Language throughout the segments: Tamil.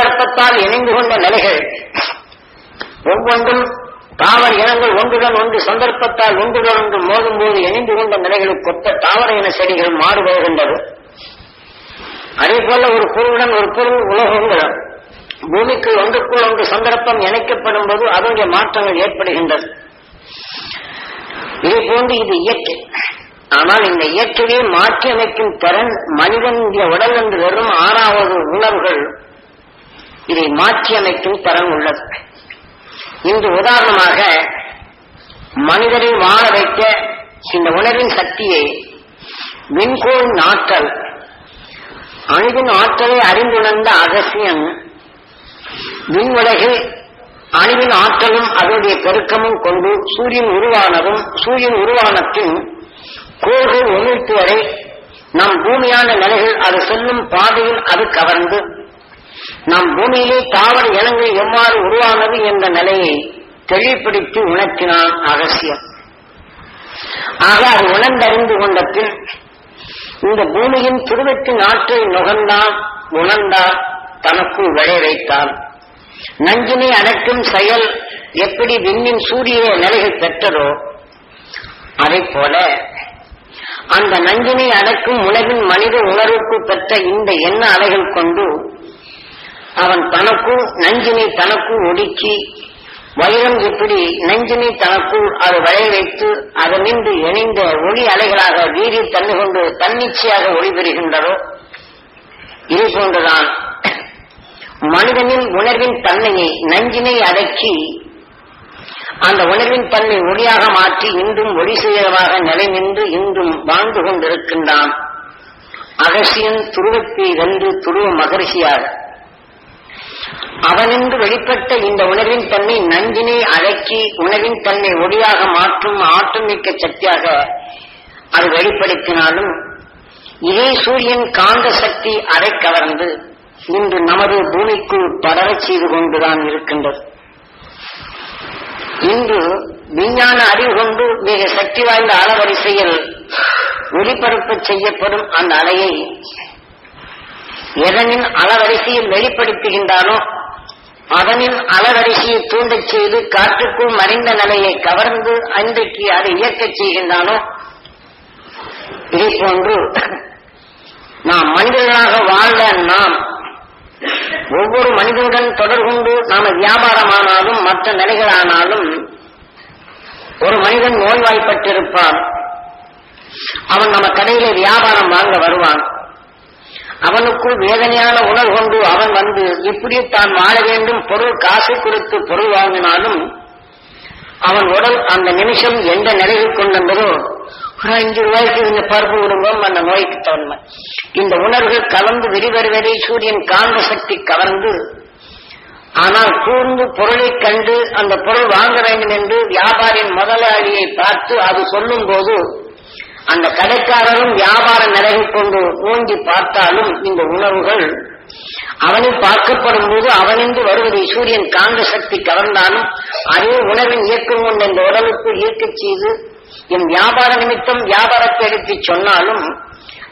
சந்தர்ப்பத்தால் இணைந்து கொண்ட நிலைகள். ஒவ்வொன்றும் தாவர இனங்கள் ஒன்றுடன் ஒன்று சந்தர்ப்பத்தால் ஒன்றுடன் ஒன்று மோதும் போது இணைந்து கொண்ட நிலைகளுக்கு ஒத்த தாவர இன செடிகள் மாறுபடுகின்றது அதே போல ஒரு பொருளுடன் ஒரு பொருள் உலகங்கள். பூமிக்கு ஒன்றுக்குள் ஒன்று சந்தர்ப்பம் இணைக்கப்படும் போது அதனுடைய மாற்றங்கள் ஏற்படுகின்றது. இதே போன்று இது இயற்கை. ஆனால் இந்த இயற்கையை மாற்றி அமைக்கும் திறன் மனிதனுடைய உடல் என்று வெறும் ஆறாவது உணர்வுகள் இதை மாற்றி அமைக்கும் திறன் உள்ளது. இன்று உதாரணமாக மனிதரை வாழ வைக்க இந்த உணர்வின் சக்தியை விண்கோள் ஆற்றல் அணுவின் ஆற்றலை அறிந்துணர்ந்த அகசியன் விண்ணுலகில் அணுவின் ஆற்றலும் அதனுடைய பெருக்கமும் கொண்டு சூரியன் உருவானதும் சூரியன் உருவானத்தின் கோள்கள் ஒழித்து வரை நம் பூமியான நிலைகள் அது செல்லும் பாதையில் அது கவர்ந்து நம் பூமியிலே தாவர இனங்கள் எவ்வாறு உருவானது என்ற நிலையை தெளிப்பிடித்து உணர்த்தினான் அகசியம் ஆக அது உணர்ந்தறிந்து கொண்ட பின் இந்த பூமியின் துருவத்தின் ஆற்றை நுகர்ந்தான் உணர்ந்தான் தனக்குள் விளைய வைத்தான். நஞ்சினை அடக்கும் செயல் எப்படி விண்ணின் சூரிய நிலைகள் பெற்றதோ அதை போல அந்த நஞ்சினை அடக்கும் உலகின் மனித உணர்வுக்கு பெற்ற இந்த எண்ண அலைகள் கொண்டு அவன் தனக்குள் நஞ்சினை தனக்குள் ஒடுக்கி வைரம் எப்படி நஞ்சினை தனக்குள் அது வளைய வைத்து அதனின்று இணைந்த ஒளி அலைகளாக வீரி தண்ணி கொண்டு தன்னிச்சையாக ஒளி பெறுகின்றதோ இது போன்றுதான். மனிதனின் உணர்வின் தன்மையை நஞ்சினை அடக்கி அந்த உணர்வின் தன்மை ஒளியாக மாற்றி இன்றும் ஒளி செய்தவாக நிலை நின்று இன்றும் வாழ்ந்து கொண்டிருக்கின்றான். அகசியன் துருவத்தை வென்று துருவ மகர்ஷியாக அவனின்று வெளிப்பட்ட இந்த உணர்வின் தன்மை நஞ்சினை அழக்கி உணவின் தன்மை ஒளியாக மாற்றும் ஆற்றமிக்க சக்தியாக அது வெளிப்படுத்தினாலும் இதே சூரியன் காந்த சக்தி அதை கவர்ந்து இன்று நமது பூமிக்குள் படரச் செய்து கொண்டுதான் இருக்கின்றது. இன்று விஞ்ஞான அறிவு கொண்டு மிக சக்தி வாய்ந்த அலவரிசையில் ஒளிபரப்பு செய்யப்படும் அந்த அலையை எதனின் அளவரிசையை வெளிப்படுத்துகின்றானோ அதனின் அளவரிசையை தூண்டச் செய்து காற்றுக்குள் மறைந்த நிலையை கவர்ந்து அன்றைக்கு அதை இயக்கச் செய்கின்றானோ இதே போன்று நாம் மனிதர்களாக வாழ்ந்த நாம் ஒவ்வொரு மனிதனுடன் தொடர்கொண்டு நாம வியாபாரமானாலும் மற்ற நிலைகளானாலும் ஒரு மனிதன் நோய்வாய்ப்பட்டிருப்பான் அவன் நம்ம கடையில வியாபாரம் வாங்க வருவான். அவனுக்குள் வேதனையான உணர்வு கொண்டு அவன் வந்து இப்படி தான் வாழ வேண்டும் பொருள் காசு கொடுத்து பொருள் வாங்கினாலும் அவன் உடல் அந்த நிமிஷம் எந்த நிலையில் கொண்டிருந்ததோ ஒரு அஞ்சு ரூபாய்க்கு இந்த பருப்பு விடுவோம் அந்த நோய்க்கு தவன்மை இந்த உணர்வுகள் கலந்து விரிவருவதை சூரியன் காந்த சக்தி கவர்ந்து ஆனால் கூர்ந்து பொருளை கண்டு அந்த பொருள் வாங்க வேண்டும் என்று வியாபாரியின் முதலாளியை பார்த்து அது சொல்லும் போது அந்த கடைக்காரரும் வியாபார நிலைகள் கொண்டு ஊங்கி பார்த்தாலும் இந்த உணர்வுகள் அவனில் பார்க்கப்படும் போது அவனின்று வருவதை சூரியன் காந்த சக்தி கவர்ந்தாலும் அதே உணர்வின் இயக்கம் கொண்ட இந்த உடலுக்கு ஈர்க்கச் செய்து என் வியாபார நிமித்தம் வியாபாரத்தை எடுத்து சொன்னாலும்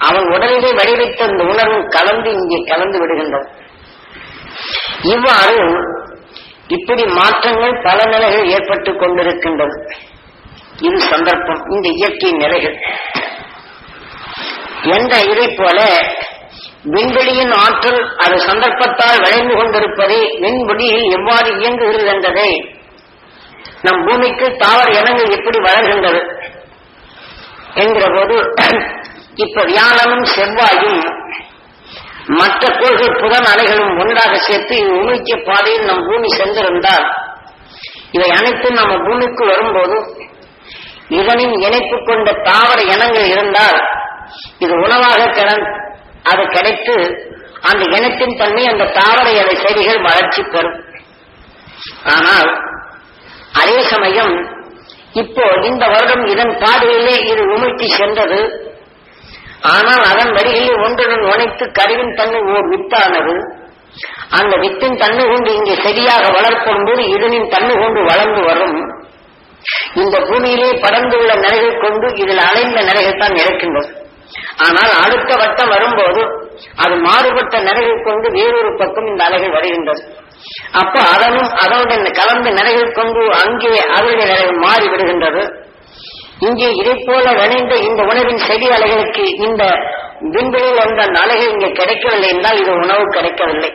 அவன் உடலிலே வடிவைத்த இந்த உணர்வும் கலந்து இங்கே கலந்து விடுகின்றது இவ்வாறு இப்படி மாற்றங்கள் பல நிலைகள் ஏற்பட்டுக் கொண்டிருக்கின்றது இது சந்தர்ப்பம் இந்த இயற்கை நிலைகள். எந்த இதை போல விண்வெளியின் ஆற்றல் அது சந்தர்ப்பத்தால் விளைந்து கொண்டிருப்பதை விண்வெளியில் எவ்வாறு இயங்குகிறது என்றதை நம் பூமிக்கு தாவர இனங்கள் எப்படி வளர்கின்றது என்கிற போது இப்ப வியாழனும் செவ்வாயும் மற்ற கோள்கள் புதன் அலைகளும் ஒன்றாக சேர்த்து உமிழ்ச்சிய பாதையில் நம் பூமி சென்றிருந்தால் இவை அனைத்தும் நம்ம பூமிக்கு வரும்போது இதனின் இணைப்பு கொண்ட தாவர இனங்கள் இருந்தால் இது உணவாக அது கிடைத்து அந்த இனத்தின் தன்மை அந்த தாவர இலை செடிகள் வளர்ச்சி பெறும். ஆனால் அதே சமயம் இப்போ இந்த வருடம் இதன் பாதையிலே இது உமிழ்த்தி சென்றது. ஆனால் அதன் வழிகளில் ஒன்றுடன் உணைத்து கருவின் தன்மை ஓர் வித்தானது. அந்த வித்தின் தன்மை கொண்டு இங்கே செடியாக வளர்ப்படும் போது இதனின் தன்மை கொண்டு வளர்ந்து வரும். இந்த பூமியிலே படர்ந்துள்ள நிலைகள் கொண்டு இதில் அலைந்த நிலைகள் தான் இருக்கின்றது. ஆனால் அடுத்த வட்டம் வரும்போது அது மாறுபட்ட நிலைகள் கொண்டு வேறொரு பக்கம் இந்த அலைகள் வருகின்றது. அப்ப அதனும் அதனுடன் கலந்த நிலைகள் கொண்டு அங்கே அவருடைய நிலைகள் மாறி விடுகின்றது இங்கே இதை போல விளைந்த இந்த உணவின் செடி அலைகளுக்கு இந்த விண்வெளியில் வந்த அந்த அலைகள் இங்கே கிடைக்கவில்லை என்றால் இது உணவு கிடைக்கவில்லை.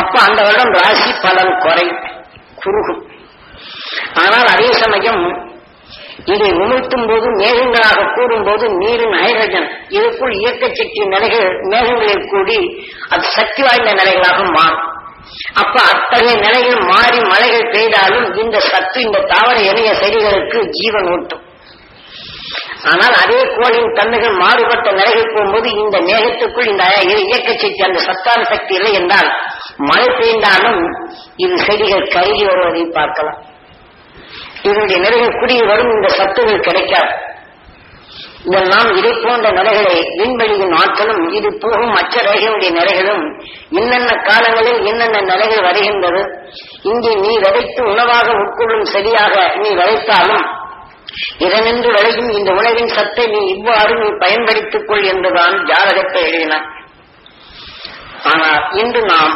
அப்ப அந்த வருடம் ராசி பலன் குறை குறுகும் ஆனால் அதே சமயம் இதை உமிழ்த்தும் போது மேகங்களாக கூடும்போது நீரின் ஹைட்ரஜன் இதற்குள் இயக்க சக்தி நிலைகள் மேகங்களில் கூடி அது சக்தி வாய்ந்த நிலைகளாக மாறும். அப்ப அத்தகைய நிலைகள் மாறி மழைகள் பெய்தாலும் இந்த சத்து இந்த தாவர இணைய செடிகளுக்கு ஜீவன் ஊட்டும் ஆனால் அதே கோளின் தன்மைகள் மாறுபட்ட நிலைகள் போகும்போது இந்த மேகத்துக்குள் இந்த இயக்க சக்தி அந்த சத்தான சக்தி இல்லை என்றால் மழை பெய்ந்தாலும் இது செடிகள் கருகி வருவதை பார்க்கலாம். இதனுடைய நிலைகள் குறுகி வரும் இந்த சத்துகள் கிடைக்காது. இதெல்லாம் இதை போன்ற நிலைகளை விண்வெளியின் ஆற்றலும் இது போகும் மற்ற ரேகையுடைய நிலைகளும் என்னென்ன காலங்களில் என்னென்ன நிலைகள் வருகின்றது? இங்கே நீ விதைத்து உணவாக உட்கொள்ளும் சரியாக நீ விதைத்தாலும் இதனின்று விளையும் இந்த உணவின் சத்தை நீ இவ்வாறு நீ பயன்படுத்திக் கொள் என்றுதான் ஜாதகத்தை எழுதினார். ஆனால் இன்று நாம்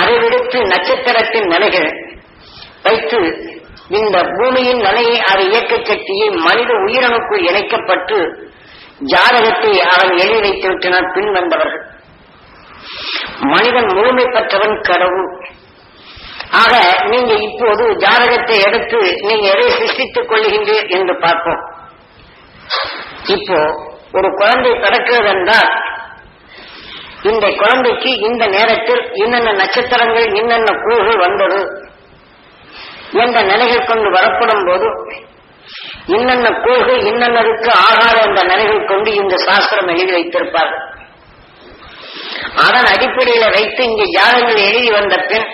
அதை விடுத்து நட்சத்திரத்தின் நிலைகள் வைத்து இந்த பூமியின் நிலையை அது இயக்க சக்தியை மனித உயிரணுக்குள் இணைக்கப்பட்டு ஜாதகத்தை அவன் எழுதி வைத்து விட்டனர் பின் வந்தவர்கள் மனிதன் முழுமை பெற்றவன் கடவுள். ஆக நீங்க இப்போது ஜாதகத்தை எடுத்து நீங்க எதை சிருஷ்டித்துக் கொள்கின்றீர் என்று பார்ப்போம். இப்போ ஒரு குழந்தை பிறக்கிறது என்றால் இந்த குழந்தைக்கு இந்த நேரத்தில் என்னென்ன நட்சத்திரங்கள் என்னென்ன கூறுகள் வந்தது? என்ற நிலைகள் கொண்டு வரப்படும் போது இன்னென்ன கோள்கள் இன்னென்னருக்கு ஆகாத என்ற நிலைகள் கொண்டு இந்த சாஸ்திரம் எழுதி வைத்திருப்பார்கள். அதன் அடிப்படையில வைத்து இங்கே ஜாதகங்கள் எழுதி வந்த பின்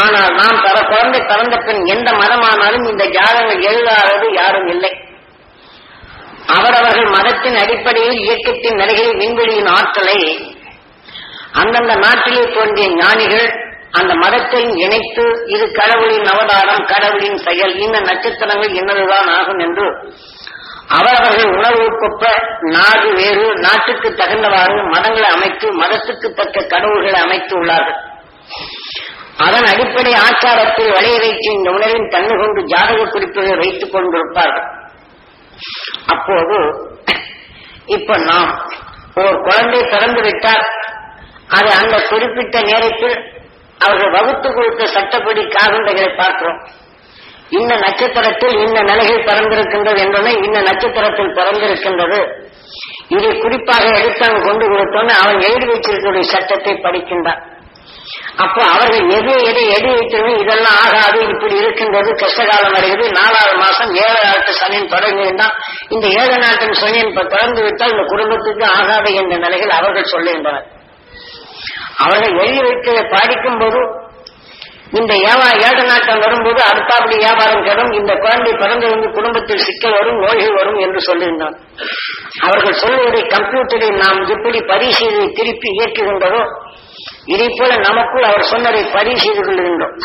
ஆனால் நாம் பல குழந்தை பிறந்த பின் எந்த மதமானாலும் இந்த ஜாதகங்கள் எழுதாதது யாரும் இல்லை. அவரவர்கள் மதத்தின் அடிப்படையில் இயக்கத்தின் நிலைகளில் விண்வெளியின் ஆற்றலை அந்தந்த நாட்டிலே தோன்றிய ஞானிகள் அந்த மதத்தை இணைத்து இது கடவுளின் அவதாரம் கடவுளின் செயல் இந்த நட்சத்திரங்கள் என்னதுதான் ஆகும் என்று அவரவர்கள் உணர்வுக்கொப்ப நாடு வேறு நாட்டுக்கு தகுந்தவாறு மதங்களை அமைத்து மதத்துக்கு தக்க கடவுள்களை அமைத்து உள்ளார்கள். அதன் அடிப்படை ஆச்சாரத்தில் வளைய வைத்து இந்த உணர்வின் தன்மை கொண்டு ஜாதக குறிப்புகளை வைத்துக் கொண்டிருப்பார்கள். அப்போது இப்ப நாம் ஒரு குழந்தை பிறந்து விட்டால் அது அந்த குறிப்பிட்ட நேரத்தில் அவர்கள் வகுத்து கொடுத்த சட்டப்படி காகந்தைகளை பார்க்கிறோம். இந்த நட்சத்திரத்தில் இந்த நிலைகள் பிறந்திருக்கின்றது என்பதை இந்த நட்சத்திரத்தில் பிறந்திருக்கின்றது. இதை குறிப்பாக எடுத்து அவன் கொண்டு கொடுத்தோன்னு அவன் எழுதி வச்சிருக்கிற சட்டத்தை படிக்கின்றான். அப்போ அவர்கள் எது எதை எழுதி வைத்திருந்தோம் இதெல்லாம் ஆகாது இப்படி இருக்கின்றது கஷ்டகாலம் வருகிறது நாலாவது மாசம் ஏழு நாட்டு சனியன் தொடங்குகின்றான் இந்த ஏழு நாட்டின் சனியன் தொடர்ந்து விட்டால் இந்த குடும்பத்துக்கு ஆகாது என்ற நிலையில் அவர்கள் சொல்லுகின்றனர். அவர்கள் எழுதி வைத்ததை பாதிக்கும் போது இந்த ஏவா ஏழு நாட்டம் வரும்போது அடுத்தாப்படி வியாபாரம் கெடும் இந்த குழந்தை பிறந்திருந்து குடும்பத்தில் சிக்கல் வரும் நோய்கள் வரும் என்று சொல்லியிருந்தான். அவர்கள் சொல்லுவதை கம்ப்யூட்டரில் நாம் எப்படி பரிசீலனை திருப்பி இயக்குகின்றதோ இதை போல நமக்குள் அவர் சொன்னதை பதிவு செய்து கொள்கின்றோம்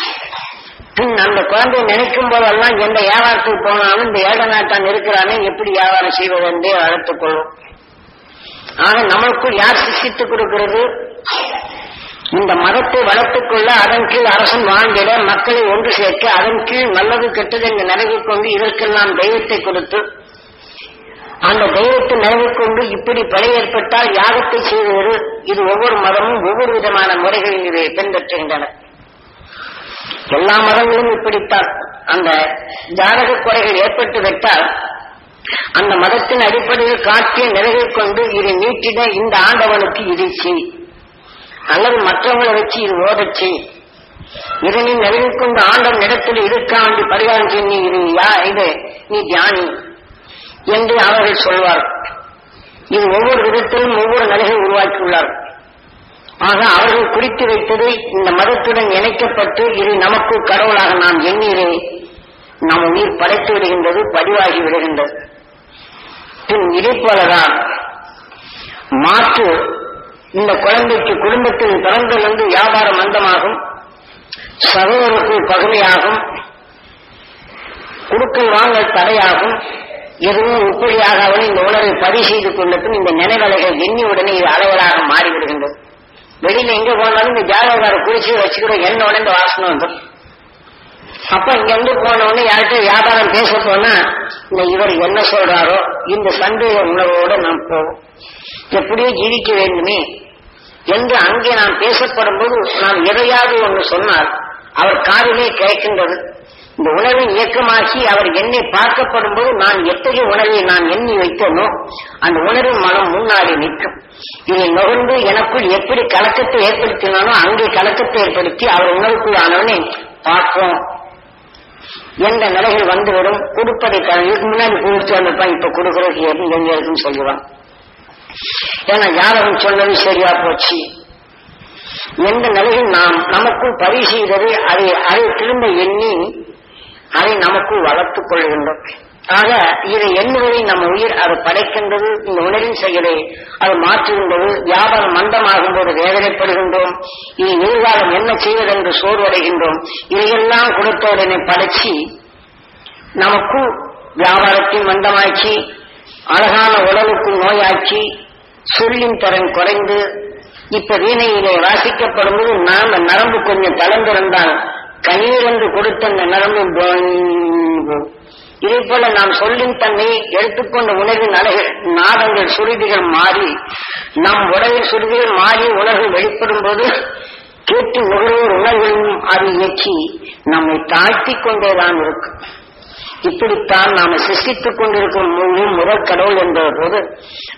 பின் அந்த குழந்தை நினைக்கும் போதெல்லாம் எந்த வியாபாரத்துக்கு போனாலும் இந்த ஏழை நாட்டான் இருக்கிறானே எப்படி வியாபாரம் செய்வது என்றே வளர்த்துக் கொள்வோம். ஆக நம்மளுக்குள் யார் சிஷித்துக் கொடுக்கிறது? இந்த மதத்தை வளர்த்துக் கொள்ள அதன் கீழ் அரசன் வாழ்ந்திட மக்களை ஒன்று சேர்க்க அதன் கீழ் நல்லது கெட்டது என்று நினைவு கொண்டு இதற்கெல்லாம் தெய்வத்தை கொடுத்து அந்த தெய்வத்தை நினைவு கொண்டு இப்படி படை ஏற்பட்டால் யாகத்தை செய்வது? இது ஒவ்வொரு மதமும் ஒவ்வொரு விதமான முறைகளில் இதை பின்பற்றுகின்றன. எல்லா மதங்களும் இப்படித்தான். அந்த ஜாதக குறைகள் ஏற்பட்டு விட்டால் அந்த மதத்தின் அடிப்படையில் காட்டிய நிலையை கொண்டு இதை நீட்டிட இந்த ஆண்டவனுக்கு இடிச்சு அல்லது மற்றவங்களை வச்சு இது ஓதச்சு. இதனை நிலையில் கொண்டு ஆண்டவன் இடத்தில் இருக்காண்டி பரிகாரம் செய் நீ இது யா இது நீ தியானி என்று அவர்கள் சொல்வார். இது ஒவ்வொரு விதத்திலும் ஒவ்வொரு நிலையை உருவாக்கியுள்ளார். ஆக அவர்கள் குறித்து வைத்தது இந்த மதத்துடன் இணைக்கப்பட்டு இது நமக்கு கடவுளாக நாம் எண்ணிறேன் நம் உயிர் படைத்து விடுகின்றது பதிவாகி விடுகின்றது. பின் போலதான் மாற்று இந்த குழந்தைக்கு குடும்பத்தில் பிறந்திலிருந்து வியாபார மந்தமாகும். சகோதரருக்கு பகுதியாகும். குடுக்கல் வாங்கல் தடையாகும். எதுவும் உப்படியாக இந்த உணர்வை பதிவு செய்து கொள்ளட்டும் இந்த நினைவலைகள் எண்ணி உடனே இது அளவலாக மாறிவிடுகின்றது. வெளியில எங்க போனாலும் இந்த ஜாதகார குறிச்சு வச்சுக்கிற எண்ண உடனே இந்த வாசனை வந்துடும். அப்ப இங்க இருந்து போன உடனே யார்கிட்ட வியாபாரம் பேச போனா இந்த இவர் என்ன சொல்றாரோ இந்த சந்தேக உணர்வோட நாம் போவோம். எப்படியோ ஜீவிக்க வேண்டுமே. என்று அங்கே நாம் பேசப்படும் போது நாம் எதையாவது ஒன்று சொன்னால் அவர் காதிலே கேட்கின்றது. இந்த உணவின் இயக்கமாகி அவர் என்னை பார்க்கப்படும் போது நான் எத்தகைய உணவை நான் எண்ணி வைத்தனோ அந்த உணர்வின் மனம் முன்னாடி நிற்கும். இதை நுகர்ந்து எனக்குள் எப்படி கலக்கத்தை ஏற்படுத்தினானோ அங்கே கலக்கத்தை ஏற்படுத்தி அவர் உணர்வுக்குள் ஆனவனே பார்ப்போம். எந்த நிலைகள் வந்துவிடும்? கொடுப்பதை முன்னாடி கொடுத்து வந்திருப்பான் இப்ப கொடுக்கறதுக்கு எது எங்க இருக்குன்னு சொல்லுவான். ஏன்னா யாரும் சொன்னது சரியா போச்சு. எந்த நிலையில் நாம் நமக்குள் பதிவு செய்தது அதை அதை திரும்ப எண்ணி அதை நமக்குள் வளர்த்துக் கொள்கின்றோம். ஆக இதை எண்ணுவதை நம்ம உயிர் அது படைக்கின்றது இந்த உணரின் செயலை அது மாற்றுகின்றது வியாபாரம் மந்தமாகும் போது வேதனைப்படுகின்றோம் இனி எதிர்காலம் என்ன செய்வதென்று சோர்வடைகின்றோம் இதையெல்லாம் கொடுத்த உடனே படைச்சி நமக்கும் வியாபாரத்தை மந்தமாக்கி அழகான உடலுக்கு நோயாக்கி சொல்லின் தரம் குறைந்து இப்ப வீணையிலே வாசிக்கப்படும் போது நாம நரம்பு கொஞ்சம் தளர்ந்திருந்தால் கண்ணீர் என்று கொடுத்த அந்த நரம்பு இதே போல நாம் சொல்லின் தன்மை எடுத்துக்கொண்ட உணர்வின் அழகு நாதங்கள் சுருதிகள் மாறி நம் உடலில் சுருதிகள் மாறி உலகம் வெளிப்படும் போது கேட்டு நுகர்வோர் உணர்வையும் அது இயக்கி நம்மை தாழ்த்திக் கொண்டேதான் இருக்கும் இப்படித்தான் நாம் சிருஷ்டித்துக் கொண்டிருக்கும் முழு முதற் கடவுள் என்ற போது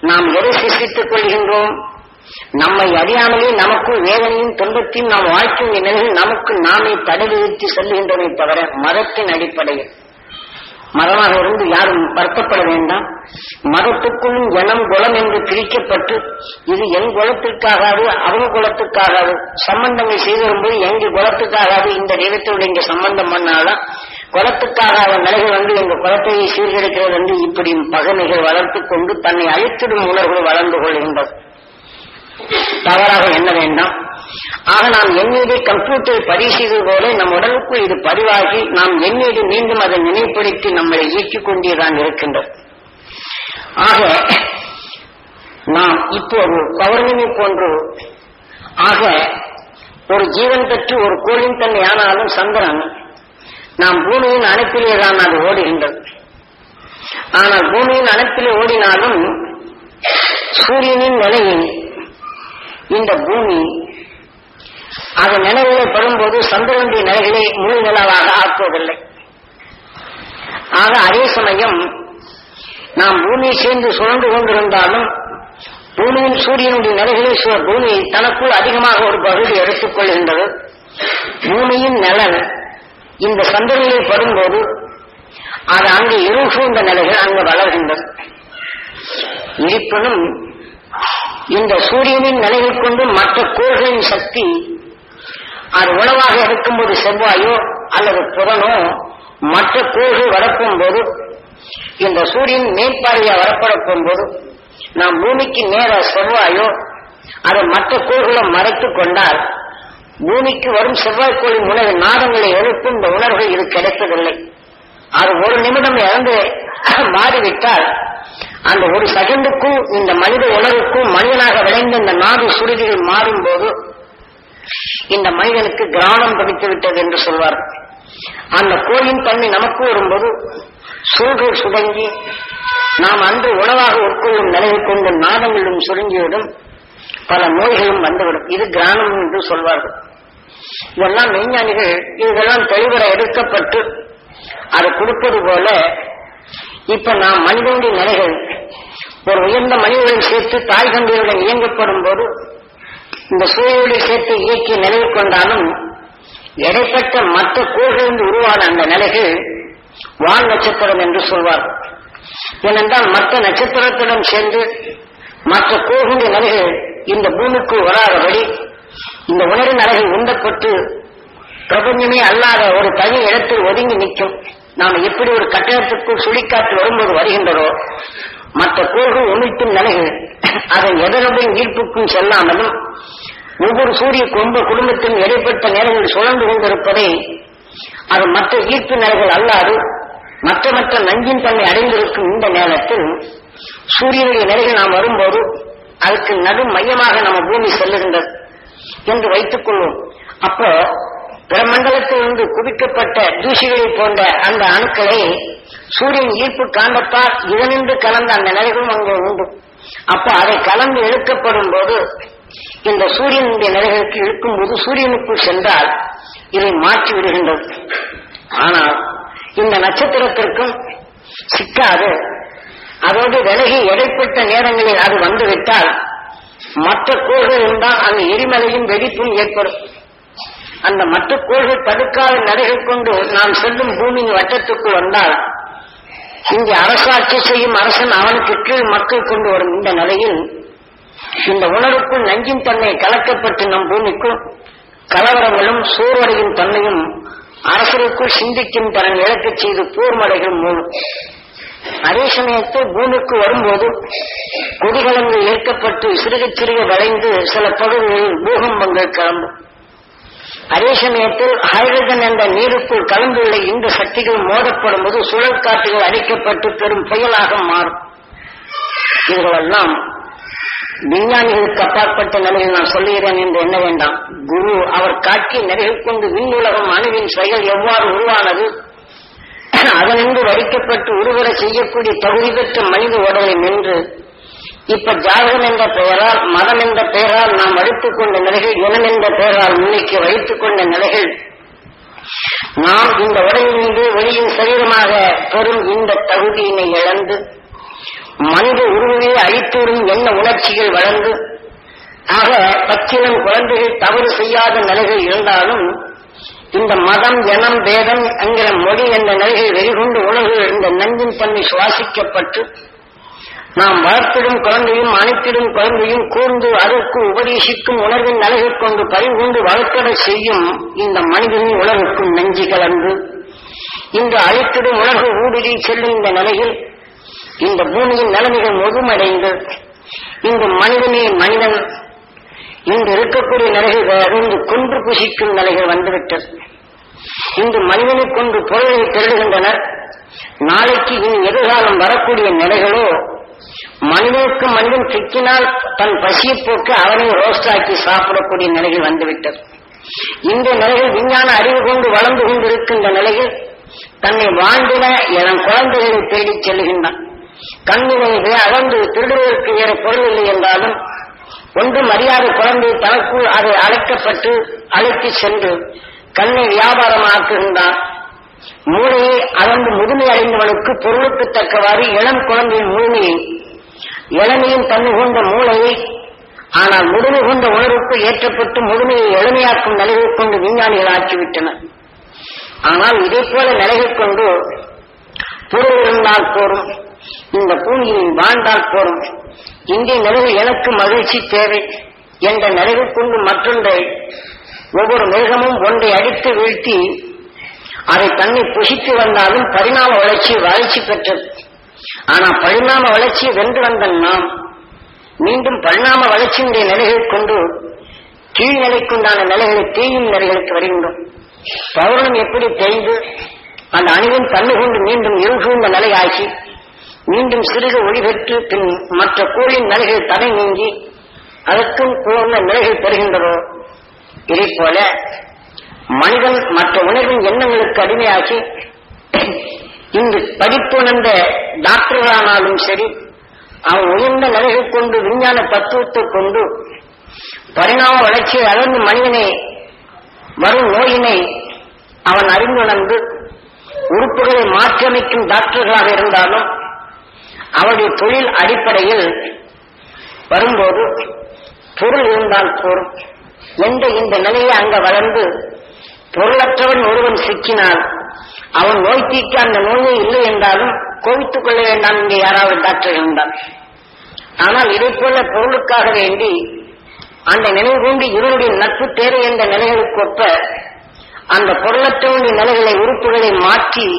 நாம் எதை சிருஷ்டித்துக் கொள்கின்றோம்? நம்மை அறியாமலே நமக்குள் வேதனையும் துன்பத்தையும் நாம் வாழ்க்கும் நிலையில் நமக்கு நாமே தடை விதித்து செல்கின்றமே தவிர மதத்தின் அடிப்படையில். மதமாக இருந்து யாரும் வருத்தப்பட வேண்டாம். மதத்துக்குள்ளும் ஜனம் குலம் என்று பிரிக்கப்பட்டு இது என் குலத்திற்காகாது அவங்க குலத்துக்காகாது. சம்பந்தங்கள் செய்து வரும்போது எங்க குலத்துக்காகாது. இந்த தெய்வத்தோடு இங்க சம்பந்தம் பண்ணாலும் குலத்துக்காகாத நிலைகள் வந்து எங்க குலத்தையை சீர்கெடுக்கிறது வந்து இப்படி பகைமைகள் வளர்த்து கொண்டு தன்னை அழித்திடும் உணர்வு வளர்ந்து கொள்கின்றது தவறாக என்ன வேண்டாம். ஆக நாம் எண்ணீடு கம்ப்யூட்டர் பதிவு செய்தது போல நம் உடலுக்குள் இது பதிவாகி நாம் எண்ணீடு மீண்டும் அதை நினைப்படுத்தி நம்மளை இயக்கிக் கொண்டேதான் இருக்கின்றது. ஆக நாம் இப்போது பௌர்ணமி போன்று ஆக ஒரு ஜீவன் பெற்று ஒரு கோளின் தன்னை ஆனாலும் சந்திரன் நாம் பூமியின் அணைப்பிலேதான் அது ஓடுகின்றது. ஆனால் பூமியின் அணைப்பிலே ஓடினாலும் சூரியனின் நிலையில் இந்த பூமி அது நினைவுகளை படும்போது சந்திரனுடைய நிலைகளை முழு நிலவாக ஆக்குவதில்லை. ஆக அதே சமயம் நாம் பூமியை சேர்ந்து சுழன்று கொண்டிருந்தாலும் பூமியின் சூரியனுடைய நிலைகளை சு- பூமி தனக்குள் அதிகமாக ஒரு பகுதி எடுத்துக் கொள்கின்றது. பூமியின் நலன் இந்த சந்திரனிலே படும்போது அது அங்கு இருள் சூழ்ந்த நிலைகள் அங்கு வளர்கின்றது. இருப்பினும் இந்த சூரியனின் நிலைகள் கொண்டு மற்ற கோள்களின் சக்தி அது உணவாக இருக்கும்போது செவ்வாயோ அல்லது புதனோ மற்ற கோள்கள் வரப்போம் போது இந்த சூரியன் மேற்பார்வையா வரப்படப்போம் போது நாம் பூமிக்கு நேர செவ்வாயோ அதை மற்ற கோள்களை மறைத்துக் கொண்டால் பூமிக்கு வரும் செவ்வாய் கோளின் உணவு நாதங்களை எழுப்பும் இந்த உணர்வுகள் இது கிடைப்பதில்லை. அது ஒரு நிமிடம் இறந்து மாறிவிட்டால் அந்த ஒரு செகண்டுக்கும் இந்த மனித உணர்வுக்கும் மனிதனாக விளைந்த இந்த நாடு சுருதிகள் மாறும்போது இந்த மனிதனுக்கு கிராமம் பிடித்து விட்டது என்று சொல்வார். அந்த கோயின் தன்மை நமக்கு வரும்போது சூழ்கள் சுடங்கி நாம் அன்று உணவாக உட்கொள்ளும் நிலையை கொண்டு நாதங்களும் சுருங்கிவிடும் பல நோய்களும் வந்துவிடும். இது கிராமம் என்று சொல்வார்கள். இதெல்லாம் விஞ்ஞானிகள் இதெல்லாம் தெளிவர எடுக்கப்பட்டு அது கொடுப்பது போல இப்ப நாம் மனிதனுடைய நிலைகள் ஒரு உயர்ந்த மனிதர்கள் சேர்த்து தாய் தந்தையுடன் இயங்கப்படும் போது இந்த சூழலை சேர்த்து இயக்கிய நிலை கொண்டாலும் இடைப்பட்ட மற்ற கோள்களிலிருந்து உருவான அந்த நிலைகள் வான் நட்சத்திரம் என்று சொல்வார். ஏனென்றால் மற்ற நட்சத்திரத்துடன் சேர்ந்து மற்ற கோள்களுடைய நிலைகள் இந்த பூமிக்குள் வராதபடி இந்த உணர்வு நிலைகள் உண்டப்பட்டு பிரபஞ்சமே அல்லாத ஒரு தனி இடத்தில் ஒதுங்கி நிற்கும். நாம் எப்படி ஒரு கட்டடத்திற்குள் சுழிக்காற்று வரும்போது வருகின்றதோ மற்ற கோள்கள் ஒன்றிக்கும் நிலைகள் அதன் எதிரபின் ஈர்ப்புக்கும் செல்லாமலும் ஒவ்வொரு சூரிய கொம்ப குடும்பத்தின் இடைப்பட்ட நேரங்கள் சுழந்து கொண்டிருப்பதை அது மற்ற ஈர்ப்பு நிலைகள் அல்லாது மற்ற மற்ற நஞ்சின் தன்மை அடைந்திருக்கும் இந்த நேரத்தில் சூரியனுடைய நிலைகள் நாம் வரும்போது அதுக்கு நடு மையமாக நம்ம பூமி செல்லுகின்றது என்று வைத்துக் கொள்வோம். அப்போ பிரமண்டலத்திலிருந்து குவிக்கப்பட்ட தூசிகளை போன்ற அந்த அணுக்களை சூரியன் ஈர்ப்பு காந்தத்தால் இதனின்று கலந்த அந்த நிலைகளும் அங்கே உண்டு. அப்போ அதை கலந்து இழுக்கப்படும் போது இந்த சூரியனுடைய நிலைகளுக்கு இழுக்கும் போது சூரியனுக்குள் சென்றால் இதை மாற்றி விடுகின்றது. ஆனால் இந்த நட்சத்திரத்திற்கும் சிக்காது. அதோடு விலகி எடைப்பட்ட நேரங்களில் அது வந்துவிட்டால் மற்ற கோள்கள் இருந்தால் அந்த எரிமலையும் வெடிப்பும் ஏற்படும். அந்த மற்ற கோள்கள் படுக்காத நடைகள் கொண்டு நாம் செல்லும் பூமியின் வட்டத்துக்குள் வந்தால் இங்கே அரசாட்சி செய்யும் அரசன் அவனுக்கு கீழ் மக்கள் கொண்டு வரும் இந்த நிலையில் இந்த உணர்வுக்குள் நஞ்சின் தன்மை கலக்கப்பட்டு நம் பூமிக்கும் கலவரங்களும் சோர்வடையும் தன்மையும் அரசருக்குள் சிந்திக்கும் தரன் இழக்கச் செய்து போர்மடைகள் மூலம். அதே சமயத்தில் பூமிக்கு வரும்போது கொதிகலங்கள் ஏற்கப்பட்டு சிறுக சிறுக வளைந்து சில பகுதிகளில் பூகம்பங்கள் கிளம்பும் அதே சமயத்தில் ஹைட்ரஜன் என்ற நீருக்குள் கலந்துள்ள இந்த சக்திகள் மோதப்படும் போது சுழற்காற்றுகள் அடிக்கப்பட்டு பெரும் புயலாக மாறும். இதுகளெல்லாம் விஞ்ஞானிகளுக்கு அப்பாற்பட்ட நிலையில் நான் சொல்லுகிறேன் என்று என்ன வேண்டாம். குரு அவர் காட்டிய நிலைகள் கொண்டு விண்ணுலகம் அணுவின் செயல் எவ்வாறு உருவானது? அதனின்று வரிக்கப்பட்டு உருவர செய்யக்கூடிய தகுதி பெற்ற மனித உடலை நின்று இப்ப ஜாதகம் என்ற பெயரால் மதம் என்ற பெயரால் நாம் அடித்துக் கொண்ட நிலைகள் இனம் என்ற பெயரால் முன்னிக்கு வைத்துக் கொண்ட நிலைகள். நாம் இந்த உடலிலிருந்து வெளியின் சரீரமாக பெறும் இந்த தகுதியினை இழந்து மனித உருவையை அழித்துவிடும் என்ன உணர்ச்சிகள் வளர்ந்து ஆக பச்சினம் குழந்தைகள் தவறு செய்யாத நிலைகள் இருந்தாலும் இந்த மதம் ஜனம் பேதம் என்கிற மொழி என்ற நிலைகள் வெறிகொண்டு உலகில் இருந்த நஞ்சின் தன்மை சுவாசிக்கப்பட்டு நாம் வளர்த்திடும் குழந்தையும் அனைத்திடும் குழந்தையும் கூர்ந்து அதற்கு உபதேசிக்கும் உணர்வின் நிலைகள் கொண்டு பறிகொண்டு வளர்த்தட செய்யும் இந்த மனிதனின் உலகுக்கும் நெஞ்சி கலந்து இந்த அழைத்திடும் உலக ஊடுருவி செல்லும் இந்த நிலையில் இந்த பூமியின் நிலைமைகள் முழுமடைந்து இந்த மனிதனே மனிதன். இன்று இருக்கக்கூடிய நிலைகள் அறிந்து கொன்று புசிக்கும் நிலைகள் வந்துவிட்டது. இன்று மனிதனை கொண்டு பொருளை திருடுகின்றனர் நாளைக்கு இனி எதிர்காலம் வரக்கூடிய நிலைகளோ மனிதனுக்கு மனிதன் சிக்கினால் தன் பசியை போக்கு அவனை ரோஸ்டாக்கி சாப்பிடக்கூடிய நிலையில் வந்துவிட்டது. இந்த நிலையில் விஞ்ஞான அறிவு கொண்டு வளர்ந்து கொண்டிருக்கின்ற நிலையில் தன்னை வாழ்ந்தின என் குழந்தைகளை தேடிச் செல்கின்றான். கண்ணினை அகழ்ந்து திருடுவதற்கு வேறு பொருள் இல்லை என்றாலும் ஒன்றும் அறியாத குழந்தை தனக்குள் அதை அழைக்கப்பட்டு அழைத்து சென்று கண்ணை வியாபாரமாக்குகின்றான். மூளையை அளந்து முதுமை அடைந்தவனுக்கு பொருளுக்கு தக்கவாறு இளம் குழந்தையின் முழுமையை இளமையும் தன்மை கொண்ட மூளையை ஆனால் முழுமை கொண்ட உணர்வுக்கு ஏற்றப்பட்டு முழுமையை எளிமையாக்கும் நிலையை கொண்டு விஞ்ஞானிகள் ஆக்கிவிட்டனர் ஆனால் இதே போல நிலைகள் கொண்டு பொருள் இருந்தால் போரும் இந்த பூமியில் வாழ்ந்தால் போரும். இந்திய நிலவு எனக்கு மகிழ்ச்சி தேவை என்ற நிலைகள் கொண்டு மற்றொன்றை ஒவ்வொரு மிருகமும் ஒன்றை அடித்து வீழ்த்தி அதை தன்னை புசித்து வந்தாலும் பரிணாம வளர்ச்சி வளர்ச்சி பெற்றது. ஆனால் பரிணாம வளர்ச்சியை வென்று வந்த நாம் மீண்டும் பரிணாம வளர்ச்சியினுடைய நிலைகளை கொண்டு கீழ்நிலைக்குண்டான நிலைகளை தீயும் நிலைகளுக்கு வருகின்றோம். பௌரணம் எப்படி தேய்ந்து அந்த அணுவின் தன்மை கொண்டு மீண்டும் இருசூழ்ந்த நிலையாகி மீண்டும் சிறுக ஒளிபெற்று பின் மற்ற கோளின் நிலைகள் தடை நீங்கி அதற்கும் கூர்ந்த நிலைகள் பெறுகின்றதோ? இதை போல மனிதன் மற்ற உணர்வின் எண்ணங்களுக்கு அடிமையாகி இங்கு படிப்புணர்ந்த டாக்டர்களானாலும் சரி அவன் உயர்ந்த நிலைகள் கொண்டு விஞ்ஞான தத்துவத்தை கொண்டு பரிணாம வளர்ச்சியை அளந்து மனிதனை வரும் நோயினை அவன் அறிந்துணர்ந்து உறுப்புகளை மாற்றியமைக்கும் டாக்டர்களாக இருந்தாலும் அவருடைய தொழில் அடிப்படையில் வரும்போது பொருள் இருந்தால் போரும். என்ற இந்த நிலையை அங்க வளர்ந்து பொருளற்றவன் ஒருவன் சிக்கினால் அவன் நோய் தீக்க அந்த நோயே இல்லை என்றாலும் கோவித்துக் கொள்ள வேண்டாம் என்று யாராவது டாக்டர் இருந்தான் ஆனால் இதை போல பொருளுக்காக வேண்டி அந்த நினைவு கொண்டு இவருடைய நட்பு தேவை என்ற நிலைகளுக்கொப்ப அந்த பொருளற்றவனுடைய நிலைகளை உறுப்புகளை மாற்றி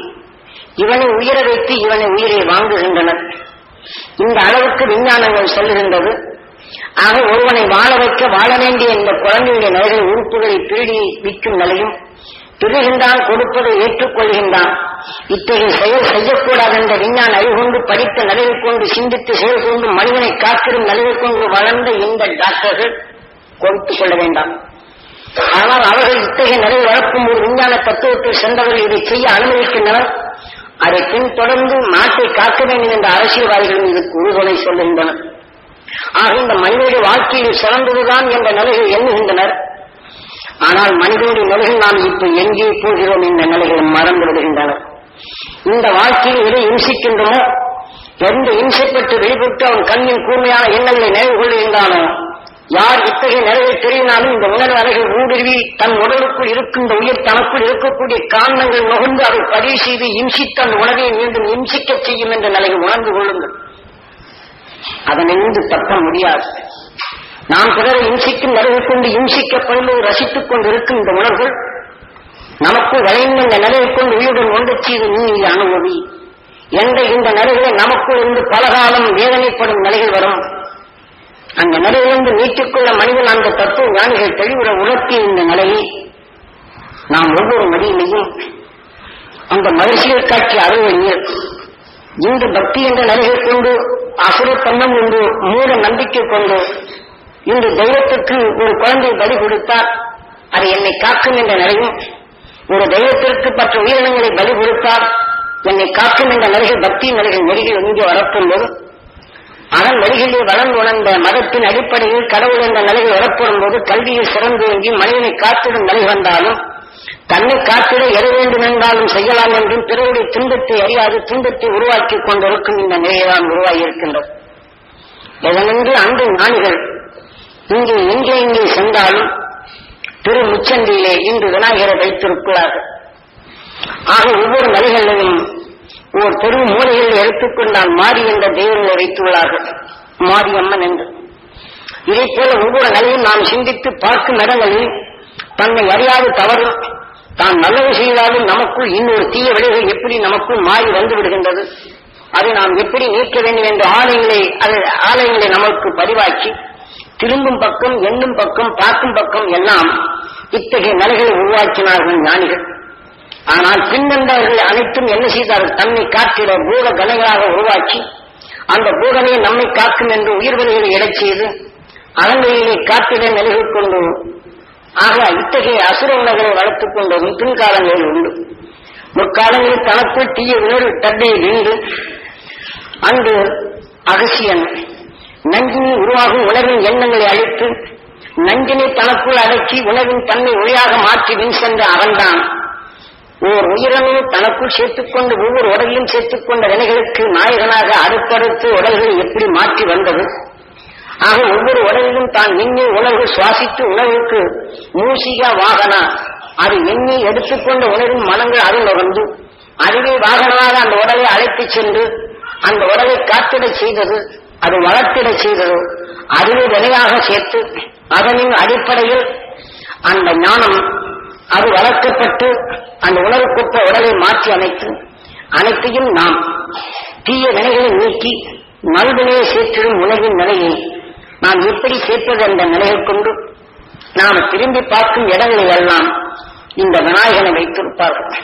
இவனை உயிர வைத்து இவனை உயிரை வாங்குகின்றனர். இந்த அளவுக்கு விஞ்ஞானங்கள் சொல்லுகின்றது. ஆக ஒருவனை வாழ வைக்க வாழ வேண்டிய இந்த குழந்தையுடைய நிலைகளை உறுப்புகளை திருடி விற்கும் நிலையும் திருகின்றான் கொடுப்பதை ஏற்றுக்கொள்கின்றான். இத்தகைய செயல் செய்யக்கூடாது என்ற விஞ்ஞான அறிவு கொண்டு படித்த நிலையை கொண்டு சிந்தித்து செயல் கொண்டு மனிதனை காத்திரும் நிலையை கொண்டு வளர்ந்த இந்த டாக்டர்கள் கொடுத்துக் கொள்ள வேண்டாம். ஆனால் அவர்கள் இத்தகைய நிலை வளர்க்கும் ஒரு விஞ்ஞான தத்துவத்தில் சென்றவர்கள் இதை செய்ய அனுமதிக்கின்றனர். அதை பின்தொடர்ந்து நாட்டை காக்க வேண்டும் என்ற அரசியல்வாதிகளும் இதுக்கு உறுதுணை சொல்கின்றனர் ஆக இந்த மனிதனுடைய வாழ்க்கையில் சிறந்ததுதான் என்ற நிலைகள் எண்ணுகின்றனர். ஆனால் மனிதனுடைய நிலைகள் நாம் இப்ப எங்கே போகிறோம் என்ற நிலைகள் மறந்து விடுகின்றனர். இந்த வாழ்க்கையில் எதை இம்சிக்கின்றனோ எந்த இம்சைப்பட்டு வெளிப்பட்டு அவன் கண்ணின் கூர்மையான எண்ணங்களை நினைவு கொள்கின்றானோ யார் இத்தகைய நிலையை தெரியினாலும் இந்த உணர்வு அறைகள் ஊடுருவி தன் உடலுக்குள் இருக்கின்ற உயிர் தனக்குள் இருக்கக்கூடிய காரணங்கள் நுகர்ந்து அதை பதிவு செய்து இம்சித்து அந்த உணவை மீண்டும் இம்சிக்க செய்யும் என்ற நிலையை உணர்ந்து கொள்ளுங்கள். அதனைந்து தப்ப முடியாது. நாம் பிறரை இம்சிக்கும் நிலையை கொண்டு இம்சிக்கப்படுவது ரசித்துக் கொண்டிருக்கும் இந்த உணர்வுகள் நமக்கு விளைந்த இந்த நிலையை கொண்டு உயிருடன் ஒன்று செய்து நீ அனுபவி என்ற இந்த நிலைகளை நமக்குள் இருந்து பலகாலம் வேதனைப்படும் நிலைகள் வரும். அந்த நிலையிலிருந்து நீட்டிக்கொள்ள மனிதன் அந்த தத்துவ ஞானிகள் தெளிவுற உணர்த்திய இந்த நிலையை நாம் ஒவ்வொரு மடியிலையும் அந்த மகிழ்ச்சியை காட்சி அருள்வழியில் இன்று பக்தி என்ற நிலையை கொண்டு அசுரத்தன்னம் என்று மூட நம்பிக்கை கொண்டு இன்று தெய்வத்திற்கு ஒரு குழந்தை பலி கொடுத்தால் அது என்னை காக்கும் என்ற நிலையும் ஒரு தெய்வத்திற்கு மற்ற உயிரினங்களை பலி கொடுத்தால் என்னை காக்கும் என்ற நிலைகள் பக்தி நிலைகள் நெருகில் இங்கே வரப்போது அதன் வழிகளில் வளர்ந்து உணர்ந்த மதத்தின் அடிப்படையில் கடவுள் என்ற நிலையில் வரப்படும் போது கல்வியில் சிறந்து எங்கி மனிதனை காத்திடும் நிலை வந்தாலும் தன்னை காத்திட எத வேண்டும் என்றாலும் செய்யலாம் என்றும் பிறருடைய துன்பத்தை அறியாது துன்பத்தை உருவாக்கி கொண்டிருக்கும் இந்த நிலையைதான் உருவாகி இருக்கின்றது இதனின்று அன்று ஞானிகள் இங்கே எங்கே இங்கே சென்றாலும் திரு முச்சந்தியிலே இன்று விநாயகரை வைத்திருக்கிறார்கள். ஆக ஒவ்வொரு மலைகளிலும் ஒரு தெரு மூலைகளில் எடுத்துக்கொண்டால் மாறி என்ற தெய்வங்களை வைத்துள்ளார்கள் மாரியம்மன் என்று. இதை போல ஒவ்வொரு நிலையும் நாம் சிந்தித்து பார்க்கும் இடங்களில் தன்னை அறியாது தவறு தான் நல்லது செய்தாலும் நமக்குள் இன்னொரு தீய விளைவுகள் எப்படி நமக்குள் மாறி வந்து விடுகின்றது? அதை நாம் எப்படி நீக்க வேண்டும் என்ற ஆலயங்களை அது ஆலயங்களை நமக்கு பதிவாக்கி திரும்பும் பக்கம் எண்ணும் பக்கம் பார்க்கும் பக்கம் எல்லாம் இத்தகைய நிலைகளை உருவாக்கினார்கள் ஞானிகள். ஆனால் பின்வந்தவர்கள் அனைத்தும் என்ன செய்தார்கள்? தன்னை காற்றிட பூத கலைகளாக உருவாக்கி அந்த பூதனை நம்மை காக்கும் என்று உயிர்வெளிகளை இடச் செய்து அகங்கையிலே காத்திட நிலைகள் கொண்டு ஆக இத்தகைய அசுர உலகளை வளர்த்துக் கொண்டதும் பின்காலங்களில் உண்டு. முற்காலங்களில் தனக்குள் தீய உணர்வு தட்டை நின்று அன்று அகசியன் நஞ்சினி உருவாகும் உணவின் எண்ணங்களை அழித்து நஞ்சினை தனக்குள் அடக்கி உணவின் தன்மை ஒளியாக மாற்றி வின் சென்ற அவன்தான். ஓர் உயிரணையை தனக்குள் சேர்த்துக்கொண்டு ஒவ்வொரு உடலிலும் சேர்த்துக்கொண்ட வினைகளுக்கு நாயகனாக அடுத்தடுத்து உடல்களை எப்படி மாற்றி வந்தது? ஆக ஒவ்வொரு உடலிலும் தான் எண்ணி உணர்வு சுவாசித்து உணவுக்கு மூசிகா வாகனா. அது எண்ணி எடுத்துக்கொண்ட உணவின் மனங்கள் அருள் நுகர்ந்து அதுவே வாகனமாக அந்த உடலை அழைத்துச் சென்று அந்த உடலை காத்திட செய்தது அது வளர்த்திட செய்தது அதுவே வினையாக சேர்த்து அதனின் அடிப்படையில் அந்த ஞானம் அது வளர்க்கப்பட்டு அந்த உணர்வுக்குற்ற உடலை மாற்றி அமைத்து அனைத்தையும் நாம் தீய வினைகளை நீக்கி நல்வினையை சேர்த்திடும் உணவின் நிலையை நாம் எப்படி சேர்ப்பது என்ற நிலையை கொண்டு நாம் திரும்பி பார்க்கும் இடங்களில் எல்லாம் இந்த விநாயகனை வைத்திருப்பார்கள்.